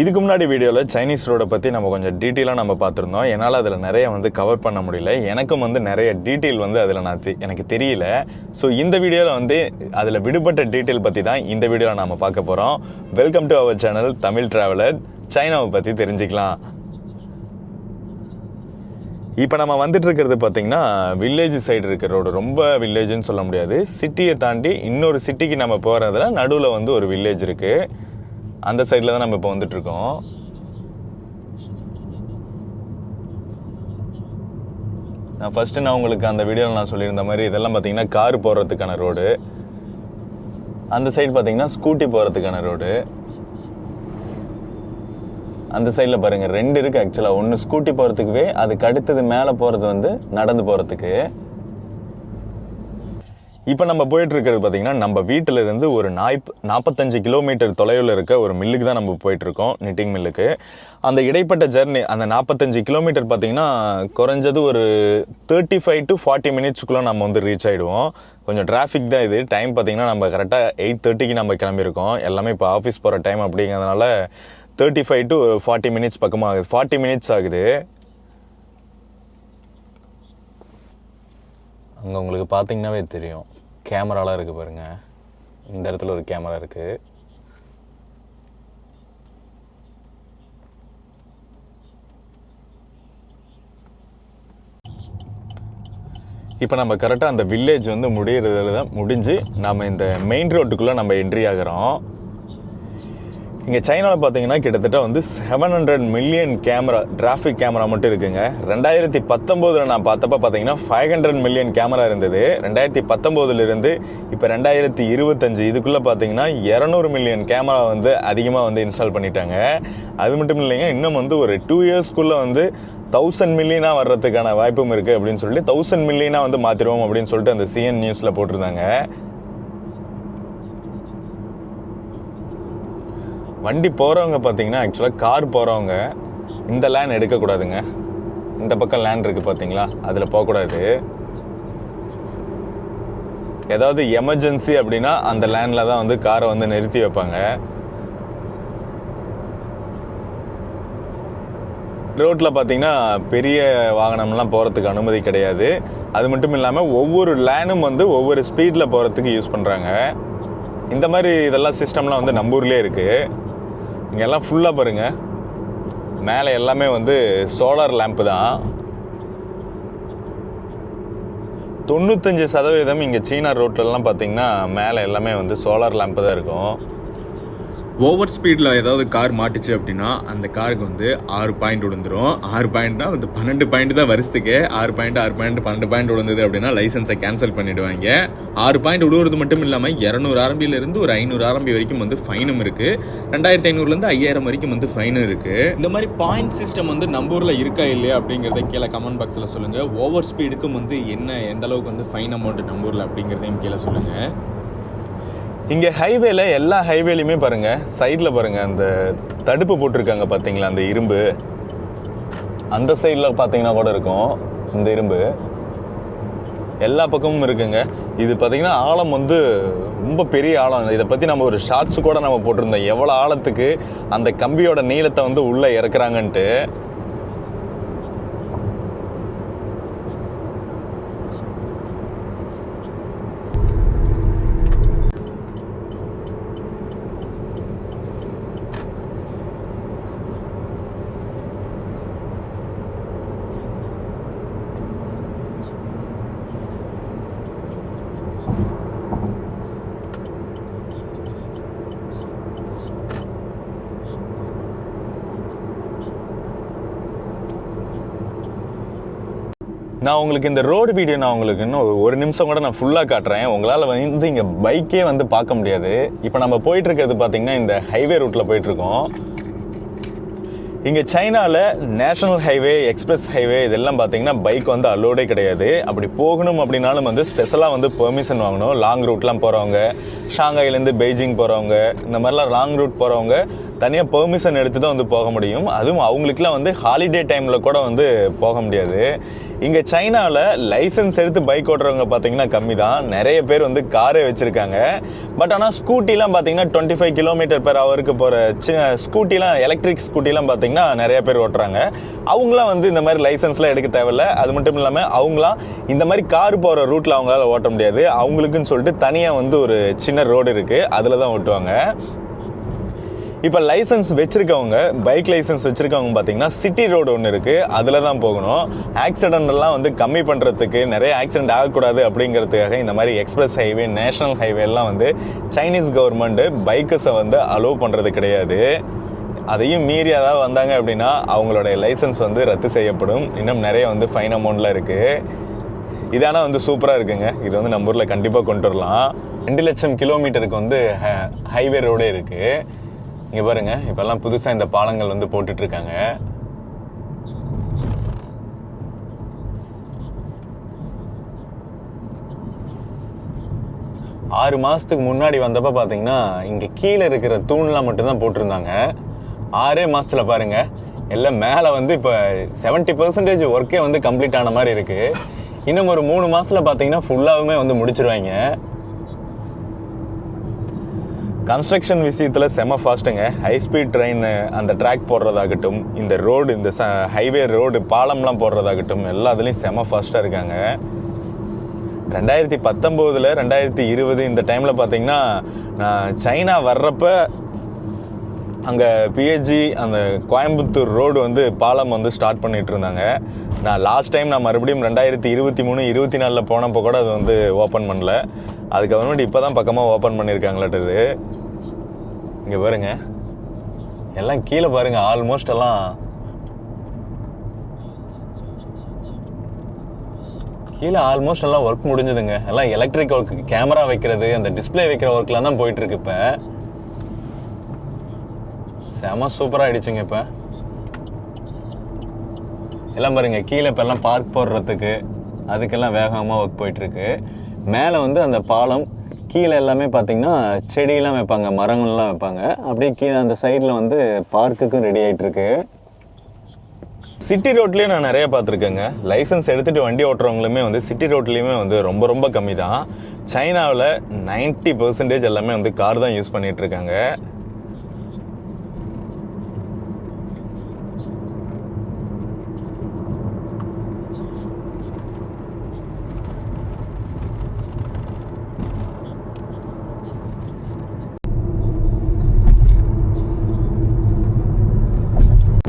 இதுக்கு முன்னாடி வீடியோவில் சைனீஸ் ரோடை பற்றி நம்ம கொஞ்சம் டீட்டெயிலாக நம்ம பார்த்துருந்தோம். என்னால் அதில் நிறைய வந்து கவர் பண்ண முடியல. எனக்கும் வந்து நிறைய டீட்டெயில் வந்து அதில் நான் எனக்கு தெரியல. ஸோ இந்த வீடியோவில் வந்து அதில் விடுபட்ட டீட்டெயில் பற்றி தான் இந்த வீடியோவில் நம்ம பார்க்க போகிறோம் welcome to our channel Tamil traveller சைனாவை பற்றி தெரிஞ்சுக்கலாம். இப்போ நம்ம வந்துட்டு இருக்கிறது பார்த்திங்கன்னா வில்லேஜ் சைடு இருக்கிற ரோடு ரொம்ப வில்லேஜ்னு சொல்ல முடியாது. சிட்டியை தாண்டி இன்னொரு சிட்டிக்கு நம்ம போகிறதுல நடுவில் வந்து ஒரு வில்லேஜ் இருக்குது அந்த சைடில் தான் நம்ம இப்போ வந்துட்டுருக்கோம். நான் ஃபஸ்ட்டு நான் உங்களுக்கு அந்த வீடியோவில் நான் சொல்லியிருந்த மாதிரி இதெல்லாம் பார்த்தீங்கன்னா கார் போகிறதுக்கான ரோடு அந்த சைடு பார்த்தீங்கன்னா ஸ்கூட்டி போகிறதுக்கான ரோடு அந்த சைடில் பாருங்கள் ரெண்டு இருக்குது ஆக்சுவலாக ஒன்று ஸ்கூட்டி போகிறதுக்குவே அதுக்கு அடுத்தது மேலே போகிறது வந்து நடந்து போகிறதுக்கு இப்போ நம்ம போயிட்டு இருக்கிறது பார்த்தீங்கன்னா நம்ம வீட்டில் இருந்து ஒரு நாய்ப் நாற்பத்தஞ்சு கிலோமீட்டர் தொலைவில் இருக்க ஒரு மில்லுக்கு தான் நம்ம போயிட்டு இருக்கோம் நிட்டிங் மில்லுக்கு. அந்த இடைப்பட்ட ஜர்னி அந்த நாற்பத்தஞ்சு கிலோமீட்டர் பார்த்தீங்கன்னா குறைஞ்சது ஒரு தேர்ட்டி ஃபைவ் டு ஃபார்ட்டி மினிட்ஸ்க்குள்ளே நம்ம வந்து ரீச் ஆகிடுவோம் கொஞ்சம் டிராஃபிக் தான் இது. டைம் பார்த்தீங்கன்னா நம்ம கரெக்டாக எயிட் தேர்ட்டிக்கு நம்ம கிளம்பியிருக்கோம். எல்லாமே இப்போ ஆஃபீஸ் போகிற டைம் அப்படிங்கிறதுனால thirty five to forty minutes பக்கமாக ஆகுது. ஃபார்ட்டி மினிட்ஸ் ஆகுது. அங்கே உங்களுக்கு பார்த்தீங்கன்னாவே தெரியும். கேமராலாம் இருக்குது பாருங்க. இந்த இடத்துல ஒரு கேமரா இருக்குது இப்போ நம்ம கரெக்டாக அந்த வில்லேஜ் வந்து முடிகிறதுல தான் முடிஞ்சு நம்ம இந்த மெயின் ரோட்டுக்குள்ளே நம்ம என்ட்ரி ஆகிறோம். இங்கே சைனாவில் பார்த்தீங்கன்னா கிட்டத்தட்ட வந்து seven hundred million camera traffic camera மட்டும் இருக்குங்க. ரெண்டாயிரத்தி பத்தொம்போதில் நான் பார்த்தப்ப பார்த்தீங்கன்னா ஃபைவ் ஹண்ட்ரட் மில்லியன் கேமரா இருந்தது. ரெண்டாயிரத்தி பத்தொம்போதுலேருந்து இப்போ ரெண்டாயிரத்தி இருபத்தஞ்சு இதுக்குள்ளே பார்த்தீங்கன்னா இரநூறு மில்லியன் கேமரா வந்து அதிகமாக வந்து இன்ஸ்டால் பண்ணிட்டாங்க. அது மட்டும் இல்லைங்க இன்னும் வந்து ஒரு டூ இயர்ஸ்க்குள்ளே வந்து தௌசண்ட் மில்லியனாக வர்றதுக்கான வாய்ப்பும் இருக்குது அப்படின்னு சொல்லிட்டு தௌசண்ட் மில்லியனாக வந்து மாற்றிடுவோம் அப்படின்னு சொல்லிட்டு அந்த சிஎன் நியூஸில் போட்டிருந்தாங்க. வண்டி போகிறவங்க பார்த்தீங்கன்னா ஆக்சுவலாக கார் போகிறவங்க இந்த லேன் எடுக்கக்கூடாதுங்க. இந்த பக்கம் லேண்ட் இருக்குது பார்த்தீங்களா அதில் போகக்கூடாது. ஏதாவது எமர்ஜென்சி அப்படின்னா அந்த லேண்டில் தான் வந்து காரை வந்து நிறுத்தி வைப்பாங்க. ரோட்டில் பார்த்தீங்கன்னா பெரிய வாகனம்லாம் போகிறதுக்கு அனுமதி கிடையாது. அது மட்டும் இல்லாமல் ஒவ்வொரு லேனும் வந்து ஒவ்வொரு ஸ்பீடில் போகிறதுக்கு யூஸ் பண்ணுறாங்க இந்த மாதிரி இதெல்லாம் சிஸ்டம்லாம் வந்து நம்பூர்லேயே இருக்குது இங்கெல்லாம் ஃபுல்லாக பாருங்கள் மேலே எல்லாமே வந்து சோலார் லேம்ப்பு தான். தொண்ணூத்தஞ்சு சதவீதம் இங்கே சீனா ரோட்லலாம் பார்த்தீங்கன்னா மேலே எல்லாமே வந்து சோலார் லேம்ப்பு தான் இருக்கும். ஓவர் ஸ்பீடில் ஏதாவது கார் மாட்டுச்சு அப்படின்னா அந்த காருக்கு வந்து ஆறு பாயிண்ட் விழுந்துரும். ஆறு பாயிண்ட்னா வந்து பன்னெண்டு பாயிண்ட் தான் வருஷத்துக்கு. ஆறு பாயிண்ட் ஆறு பாயிண்ட் பன்னெண்டு பாயிண்ட் விழுந்தது அப்படின்னா லைசன்ஸை கேன்சல் பண்ணிடுவாங்க. ஆறு பாயிண்ட் விழுவுறது மட்டும் இல்லாமல் இரநூறு ஆரம்பியிலிருந்து ஒரு ஐநூறு ஆரம்பி வரைக்கும் வந்து ஃபைனும் இருக்குது ரெண்டாயிரத்தி ஐநூறுலேருந்து ஐயாயிரம் வரைக்கும் வந்து ஃபைனும் இருக்குது இந்த மாதிரி பாயிண்ட் சிஸ்டம் வந்து நம்ம ஊரில் இருக்கா இல்லையா அப்படிங்கிறத கீழே கமெண்ட் பாக்ஸில் சொல்லுங்கள் ஓவர் ஸ்பீடுக்கும் வந்து என்ன எந்த அளவுக்கு வந்து ஃபைன் அமௌண்ட் நம்ம ஊரில் அப்படிங்கிறதையும் கீழே சொல்லுங்கள் இங்கே ஹைவேல எல்லா ஹைவேலையுமே பாருங்க சைடில் பாருங்க அந்த தடுப்பு போட்டிருக்காங்க பார்த்தீங்களா அந்த இரும்பு? அந்த சைடில் பார்த்தீங்கன்னா கூட இருக்கும் இந்த இரும்பு. எல்லா பக்கமும் இருக்குங்க. இது பார்த்தீங்கன்னா ஆழம் வந்து ரொம்ப பெரிய ஆழம். இதை பற்றி நம்ம ஒரு ஷார்ட்ஸ் கூட நம்ம போட்டிருந்தோம். எவ்வளோ ஆழத்துக்கு அந்த கம்பியோட நீளத்தை வந்து உள்ளே இறக்குறாங்கன்ட்டு. நான் உங்களுக்கு இந்த ரோடு வீடியோ நான் உங்களுக்கு இன்னும் ஒரு- நிமிஷம் கூட நான் ஃபுல்லாக காட்டுறேன். உங்களால் வந்து இங்கே பைக்கே வந்து பார்க்க முடியாது. இப்போ நம்ம போயிட்டுருக்கிறது பார்த்திங்கன்னா பார்த்தீங்கன்னா இந்த ஹைவே ரூட்டில் போயிட்டுருக்கோம் இங்கே சைனாவில் நேஷனல் ஹைவே எக்ஸ்பிரஸ் ஹைவே இதெல்லாம் பார்த்தீங்கன்னா பைக் வந்து அலோடே கிடையாது. அப்படி போகணும் அப்படின்னாலும் வந்து ஸ்பெஷலாக வந்து பெர்மிஷன் வாங்கணும். லாங் ரூட்லாம் போகிறவங்க ஷாங்காயிலேருந்து பெய்ஜிங் போகிறவங்க இந்த மாதிரிலாம் லாங் ரூட் போகிறவங்க தனியாக பெர்மிஷன் எடுத்து தான் வந்து போக முடியும். அதுவும் அவங்களுக்குலாம் வந்து ஹாலிடே டைமில் கூட வந்து போக முடியாது. இங்கே சைனாவில் லைசன்ஸ் எடுத்து பைக் ஓட்டுறவங்க பார்த்தீங்கன்னா கம்மி தான் நிறைய பேர் வந்து காரே வச்சுருக்காங்க. பட் ஆனால் ஸ்கூட்டிலாம் பார்த்தீங்கன்னா டுவெண்ட்டி ஃபைவ் கிலோமீட்டர் பெர் ஹவருக்கு போகிற சின்ன ஸ்கூட்டிலாம் எலக்ட்ரிக் ஸ்கூட்டிலாம் பார்த்தீங்கன்னா நிறைய பேர் ஓட்டுறாங்க. அவங்களாம் வந்து இந்த மாதிரி லைசன்ஸ்லாம் எடுக்க தேவையில்ல. அது மட்டும் இல்லாமல் அவங்களாம் இந்த மாதிரி கார் போகிற ரூட்டில் அவங்களால ஓட்ட முடியாது. அவங்களுக்குன்னு சொல்லிட்டு தனியாக வந்து ஒரு சின்ன ரோடு இருக்குது அதில் தான் ஓட்டுவாங்க. இப்போ லைசன்ஸ் வச்சுருக்கவங்க பைக் லைசன்ஸ் வச்சுருக்கவங்க பார்த்தீங்கன்னா சிட்டி ரோடு ஒன்று இருக்குது அதில் தான் போகணும். ஆக்சிடென்ட்லாம் வந்து கம்மி பண்ணுறதுக்கு நிறைய ஆக்சிடென்ட் ஆகக்கூடாது அப்படிங்கிறதுக்காக இந்த மாதிரி எக்ஸ்பிரஸ் ஹைவே நேஷனல் ஹைவேலாம் வந்து சைனீஸ் கவர்மெண்ட்டு பைக்கர்ஸை வந்து அலோவ் பண்ணுறது கிடையாது. அதையும் மீறி ஏதாவது வந்தாங்க அப்படின்னா அவங்களுடைய லைசன்ஸ் வந்து ரத்து செய்யப்படும். இன்னும் நிறைய வந்து ஃபைன் அமௌண்ட்லாம் இருக்குது இதானா வந்து சூப்பராக இருக்குங்க. இது வந்து நம்ம ஊரில் கண்டிப்பாக கொண்டு வரலாம். ரெண்டு லட்சம் கிலோமீட்டருக்கு வந்து ஹைவே ரோடே இருக்குது இங்கே பாருங்க இப்போல்லாம் புதுசாக இந்த பாலங்கள் வந்து போட்டுட்ருக்காங்க. ஆறு மாதத்துக்கு முன்னாடி வந்தப்போ பார்த்தீங்கன்னா இங்கே கீழே இருக்கிற தூண்லாம் மட்டும்தான் போட்டிருந்தாங்க. ஆறே மாதத்தில் பாருங்கள் எல்லாம் மேலே வந்து இப்போ செவன்ட்டி பர்சன்டேஜ் ஒர்க்கே வந்து கம்ப்ளீட் ஆன மாதிரி இருக்குது இன்னும் ஒரு மூணு மாதத்தில் பார்த்தீங்கன்னா ஃபுல்லாகவுமே வந்து முடிச்சிருவாங்க. கன்ஸ்ட்ரக்ஷன் விஷயத்தில் செம ஃபாஸ்ட்டுங்க ஹை ஸ்பீட் ட்ரெயின் அந்த ட்ராக் போடுறதாகட்டும் இந்த ரோடு இந்த ச ஹைவே ரோடு பாலம்லாம் போடுறதாகட்டும் எல்லாத்துலேயும் செம ஃபாஸ்ட்டாக இருக்காங்க. ரெண்டாயிரத்தி பத்தொம்போதில் ரெண்டாயிரத்தி இருபது இந்த டைமில் பார்த்தீங்கன்னா நான் சைனா வர்றப்ப அங்கே பிஹெச்ஜி அந்த கோயம்புத்தூர் ரோடு வந்து பாலம் வந்து ஸ்டார்ட் பண்ணிகிட்டு இருந்தாங்க. நான் லாஸ்ட் டைம் நான் மறுபடியும் ரெண்டாயிரத்தி இருபத்தி மூணு இருபத்தி நாலில் போனப்போ கூட அது வந்து ஓப்பன் பண்ணல. அதுக்கப்புறமேட்டு இப்போ தான் பக்கமாக ஓப்பன் பண்ணியிருக்காங்களாட்டுது இங்கே பாருங்க. எல்லாம் கீழே பாருங்க ஆல்மோஸ்ட் எல்லாம். கீழே ஆல்மோஸ்ட் எல்லாம் ஒர்க் முடிஞ்சதுங்க. எல்லாம் எலக்ட்ரிக் ஒர்க் கேமரா வைக்கிறது அந்த டிஸ்ப்ளே வைக்கிற ஒர்க்லாம் தான் போயிட்டு இருக்கு இப்போ. செம சூப்பராக ஆயிடுச்சுங்க இப்போ. எல்லாம் பாருங்க கீழே இப்போ எல்லாம் பார்க் போடுறதுக்கு அதுக்கெல்லாம் வேகமாக ஒர்க் போயிட்டுருக்கு. மேலே வந்து அந்த பாலம் கீழே எல்லாமே பார்த்தீங்கன்னா செடியெல்லாம் வைப்பாங்க மரங்கள்லாம் வைப்பாங்க. அப்படியே கீழே அந்த சைடில் வந்து பார்க்குக்கும் ரெடி ஆகிட்டுருக்கு சிட்டி ரோட்லேயே நான் நிறைய பார்த்துருக்கேங்க. லைசன்ஸ் எடுத்துகிட்டு வண்டி ஓட்டுறவங்களுமே வந்து சிட்டி ரோட்லேயுமே வந்து ரொம்ப ரொம்ப கம்மி தான் சைனாவில் நைன்ட்டி பர்சன்டேஜ் எல்லாமே வந்து கார் தான் யூஸ் பண்ணிகிட்ருக்காங்க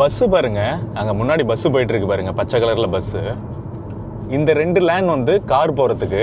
பஸ்ஸு பாருங்க. அங்கே முன்னாடி பஸ்ஸு போயிட்டுருக்கு பாருங்கள் பாருங்க. பச்சை கலரில் பஸ்ஸு இந்த ரெண்டு லேன் வந்து கார் போகிறதுக்கு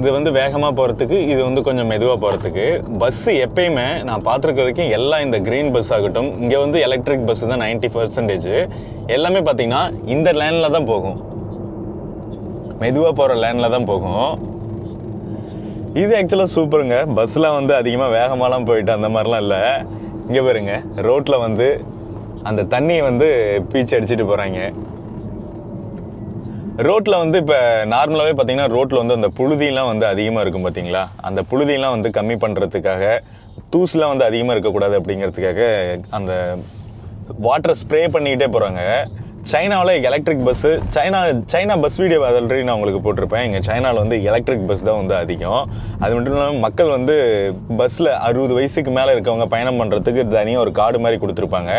இது வந்து வேகமாக போகிறதுக்கு இது வந்து கொஞ்சம் மெதுவாக போகிறதுக்கு பஸ்ஸு எப்பயுமே நான் பார்த்துருக்க வரைக்கும் எல்லாம் இந்த க்ரீன் பஸ் ஆகட்டும் இங்கே வந்து எலக்ட்ரிக் பஸ் தான் நைன்ட்டி பர்சன்டேஜ் எல்லாமே பார்த்தீங்கன்னா இந்த லேனில் தான் போகும். மெதுவாக போகிற லேனில் தான் போகும். இது ஆக்சுவலாக சூப்பருங்க. பஸ்ஸில் வந்து அதிகமாக வேகமாலாம் போயிட்டு அந்த மாதிரிலாம் இல்லை. இங்கே பாருங்க ரோட்டில் வந்து அந்த தண்ணியை வந்து பீச்சு அடிச்சிட்டு போகிறாங்க ரோட்டில் வந்து இப்போ நார்மலாகவே பார்த்தீங்கன்னா ரோட்டில் வந்து அந்த புழுதியெலாம் வந்து அதிகமாக இருக்கும் பார்த்தீங்களா அந்த புழுதியெல்லாம் வந்து கம்மி பண்ணுறதுக்காக தூசுலாம் வந்து அதிகமாக இருக்கக்கூடாது அப்படிங்கிறதுக்காக அந்த வாட்டரை ஸ்ப்ரே பண்ணிக்கிட்டே போகிறாங்க சைனாவில் electric bus China China bus video already நான் உங்களுக்கு போட்டிருப்பேன். இங்கே சைனாவில் வந்து எலக்ட்ரிக் பஸ் தான் வந்து அதிகம். அது மட்டும் இல்லாமல் மக்கள் வந்து பஸ்ஸில் அறுபது வயசுக்கு மேலே இருக்கவங்க பயணம் பண்ணுறதுக்கு தனியாக ஒரு கார்டு மாதிரி கொடுத்துருப்பாங்க.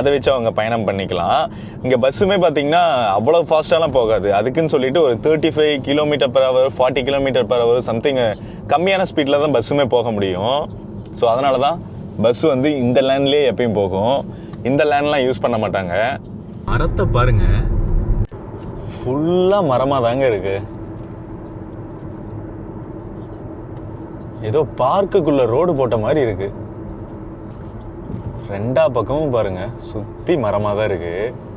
அதை வச்சு அவங்க பயணம் பண்ணிக்கலாம். இங்கே பஸ்ஸுமே பார்த்திங்கன்னா அவ்வளோ ஃபாஸ்ட்டாலாம் போகாது. அதுக்குன்னு சொல்லிட்டு ஒரு thirty five kilometre per hour forty kilometre per hour something கம்மியான ஸ்பீடில் தான் பஸ்ஸுமே போக முடியும். ஸோ அதனால தான் பஸ் வந்து இந்த லேண்ட்லேயே எப்பயும் போகும். இந்த லேண்ட்லாம் யூஸ் பண்ண மாட்டாங்க. மரத்தை பாருங்க. ஃபுல்லாக மரமாக தாங்க இருக்கு. ஏதோ பார்க்குக்குள்ள ரோடு போட்ட மாதிரி இருக்கு. ரெண்டா பக்கமும் பாருங்க. சுத்தி மரமாக தான் இருக்கு.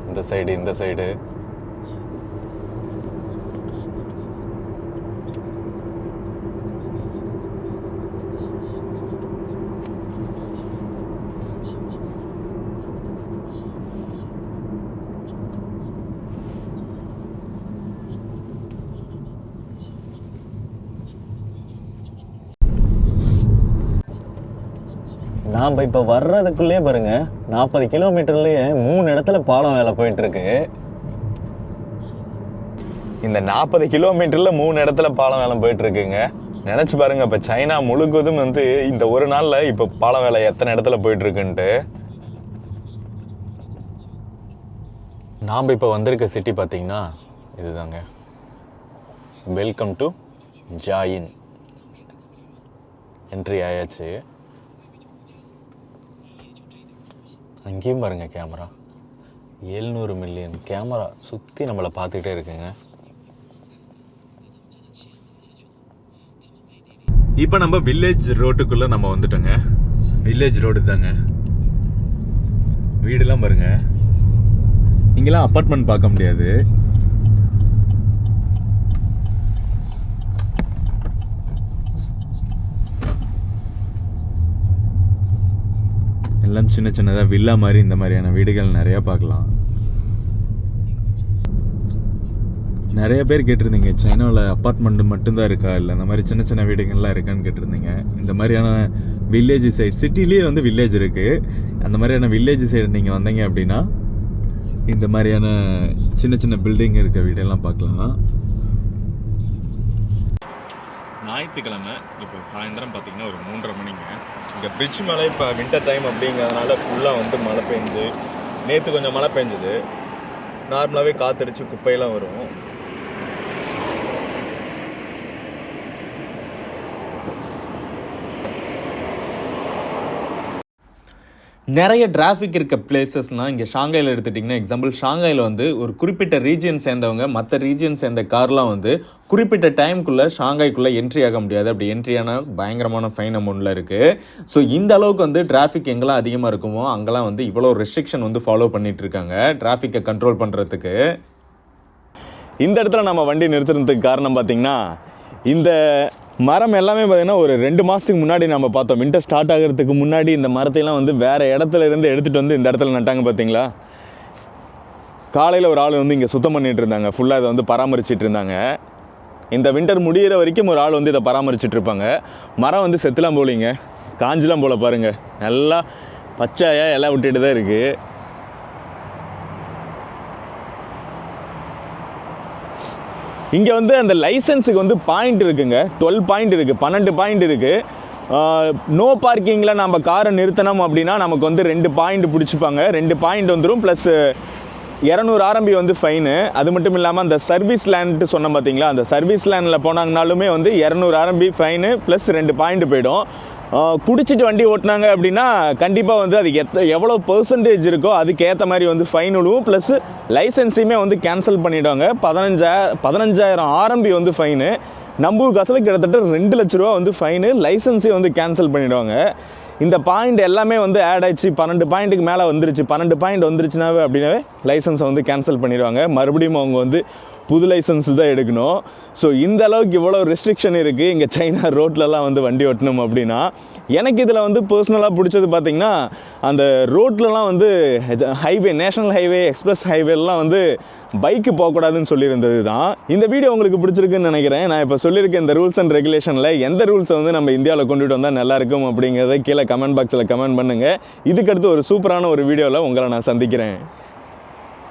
இந்த சைடு இந்த சைடு நாம் இப்போ வர்றதுக்குள்ளே பாருங்க நாற்பது கிலோமீட்டர்லேயே மூணு இடத்துல பாலம் வேலை போயிட்டுருக்கு. இந்த நாற்பது கிலோமீட்டரில் மூணு இடத்துல பாலம் வேலை போயிட்டுருக்குங்க. நினச்சி பாருங்க இப்போ சைனா முழுக்கதும் வந்து இந்த ஒரு நாளில் இப்போ பாலம் வேலை எத்தனை இடத்துல போயிட்டுருக்குன்ட்டு. நாம் இப்போ வந்திருக்க சிட்டி பார்த்தீங்கன்னா இதுதாங்க. வெல்கம் டு ஜாயின் என்ட்ரி ஆயாச்சு. அங்கேயும் பாருங்க கேமரா எழுநூறு மில்லியன் கேமரா சுற்றி நம்மளை பார்த்துக்கிட்டே இருக்குங்க. இப்போ நம்ம வில்லேஜ் ரோட்டுக்குள்ளே நம்ம வந்துட்டோங்க. வில்லேஜ் ரோடு தாங்க. வீடெல்லாம் பாருங்க. இங்கெல்லாம் அப்பார்ட்மெண்ட் பார்க்க முடியாது எல்லாம் சின்ன சின்னதாக வில்லா மாதிரி இந்த மாதிரியான வீடுகள் நிறையா பார்க்கலாம். நிறைய பேர் கேட்டிருந்தீங்க சைனாவில் அப்பார்ட்மெண்ட் மட்டும்தான் இருக்கா? இல்லை இந்த மாதிரி சின்ன சின்ன வீடுகள்லாம் இருக்கான்னு கேட்டிருந்தீங்க. இந்த மாதிரியான வில்லேஜ் சைடு சிட்டிலேயே வந்து வில்லேஜ் இருக்குது அந்த மாதிரியான வில்லேஜ் சைடு நீங்கள் வந்தீங்க அப்படின்னா இந்த மாதிரியான சின்ன சின்ன பில்டிங் இருக்க வீடெல்லாம் பார்க்கலாம். ஞாயிற்றுக்கிழமை இப்போ சாயந்தரம் பார்த்தீங்கன்னா ஒரு மூன்றரை மணிங்க. இங்கே பிரிட்ஜ் மலை இப்போ வின்டர் டைம் அப்படிங்கிறதுனால ஃபுல்லாக வந்து மழை பெஞ்சு நேற்று கொஞ்சம் மழை பெஞ்சுது. நார்மலாகவே காத்தடிச்சு குப்பையெல்லாம் வரும். நிறைய டிராஃபிக் இருக்க பிளேசஸ்னால் இங்கே ஷாங்காயில் எடுத்துட்டிங்கன்னா எக்ஸாம்பிள் ஷாங்காயில் வந்து ஒரு குறிப்பிட்ட ரீஜியன் சேர்ந்தவங்க மற்ற ரீஜியன் சேர்ந்த கார்லாம் வந்து குறிப்பிட்ட டைம்குள்ளே ஷாங்காய்க்குள்ளே என்ட்ரி ஆக முடியாது. அப்படி என்ட்ரி ஆனால் பயங்கரமான ஃபைன் அமௌண்ட்டில் இருக்குது ஸோ இந்த அளவுக்கு வந்து டிராஃபிக் எங்கெல்லாம் அதிகமாக இருக்குமோ அங்கெல்லாம் வந்து இவ்வளோ ரெஸ்ட்ரிக்ஷன் வந்து ஃபாலோ பண்ணிகிட்ருக்காங்க டிராஃபிக்கை கண்ட்ரோல் பண்ணுறதுக்கு இந்த இடத்துல நம்ம வண்டி நிறுத்துறதுக்கு காரணம் பார்த்திங்கன்னா இந்த மரம் எல்லாமே பார்த்தீங்கன்னா ஒரு ரெண்டு மாதத்துக்கு முன்னாடி நம்ம பார்த்தோம். வின்டர் ஸ்டார்ட் ஆகிறதுக்கு முன்னாடி இந்த மரத்தையெல்லாம் வந்து வேறு இடத்துல இருந்து எடுத்துகிட்டு வந்து இந்த இடத்துல நட்டாங்க பார்த்தீங்களா? காலையில் ஒரு ஆள் வந்து இங்கே சுத்தம் பண்ணிட்டு இருந்தாங்க. ஃபுல்லாக இதை வந்து பராமரிச்சிட்டு இருந்தாங்க. இந்த வின்டர் முடியிற வரைக்கும் ஒரு ஆள் வந்து இதை பராமரிச்சுட்டு இருப்பாங்க. மரம் வந்து செத்துலாம் போலிங்க. காஞ்சிலாம் போல பாருங்க. நல்லா பச்சையாக இலை விட்டுட்டு தான் இருக்குது இங்கே வந்து அந்த லைசன்ஸுக்கு வந்து பாயிண்ட் இருக்குங்க. டுவெல் பாயிண்ட் இருக்குது பன்னெண்டு பாயிண்ட் இருக்குது நோ பார்க்கிங்கில் நம்ம காரை நிறுத்தினோம் அப்படின்னா நமக்கு வந்து ரெண்டு பாயிண்ட் பிடிச்சிப்பாங்க. ரெண்டு பாயிண்ட் வந்துடும் ப்ளஸ் இரநூறு ஆரம்பி வந்து ஃபைனு அது மட்டும் இல்லாமல் அந்த சர்வீஸ் லேண்ட்டு சொன்னோம் பார்த்தீங்களா அந்த சர்வீஸ் லேண்டில் போனாங்கனாலுமே வந்து இரநூறு ஆரம்பி ஃபைனு ப்ளஸ் ரெண்டு பாயிண்ட் போயிடும். குடிச்சிட்டு வண்டி ஓட்டினாங்க அப்படின்னா கண்டிப்பாக வந்து அதுக்கு எத்த எவ்வளோ பர்சன்டேஜ் இருக்கோ அதுக்கேற்ற மாதிரி வந்து ஃபைன் விடுவோம் ப்ளஸ் லைசன்ஸையுமே வந்து கேன்சல் பண்ணிவிடுவாங்க பதினஞ்சா பதினஞ்சாயிரம் ஆரம்பி வந்து ஃபைனு நம்பூர் காசில் கிட்டத்தட்ட ரெண்டு லட்ச ரூபா வந்து ஃபைனு லைசன்ஸே வந்து கேன்சல் பண்ணிவிடுவாங்க இந்த பாயிண்ட் எல்லாமே வந்து ஆட் ஆயிடுச்சு. பன்னெண்டு பாயிண்ட்டுக்கு மேலே வந்துருச்சு. பன்னெண்டு பாயிண்ட் வந்துருச்சுனாவே அப்படின்னாவே லைசன்ஸை வந்து கேன்சல் பண்ணிடுவாங்க. மறுபடியும் அவங்க வந்து புது லைசன்ஸ் தான் எடுக்கணும். ஸோ இந்த அளவுக்கு இவ்வளோ ரெஸ்ட்ரிக்ஷன் இருக்குது இங்கே சைனா ரோட்லலாம் வந்து வண்டி ஓட்டணும் அப்படின்னா எனக்கு இதில் வந்து பர்சனலாக பிடிச்சது பார்த்திங்கன்னா அந்த ரோட்லலாம் வந்து ஹைவே நேஷனல் ஹைவே எக்ஸ்பிரஸ் ஹைவேலாம் வந்து பைக்கு போகக்கூடாதுன்னு சொல்லியிருந்தது தான். இந்த வீடியோ உங்களுக்கு பிடிச்சிருக்குன்னு நினைக்கிறேன். நான் இப்போ சொல்லியிருக்க இந்த ரூல்ஸ் அண்ட் ரெகுலேஷனில் எந்த ரூல்ஸை வந்து நம்ம இந்தியாவில் கொண்டுட்டு வந்தால் நல்லா இருக்கும் அப்படிங்கிறத கீழே கமெண்ட் பாக்ஸில் கமெண்ட் பண்ணுங்கள் இதுக்கடுத்து ஒரு சூப்பரான ஒரு வீடியோவில் உங்களை நான் சந்திக்கிறேன்.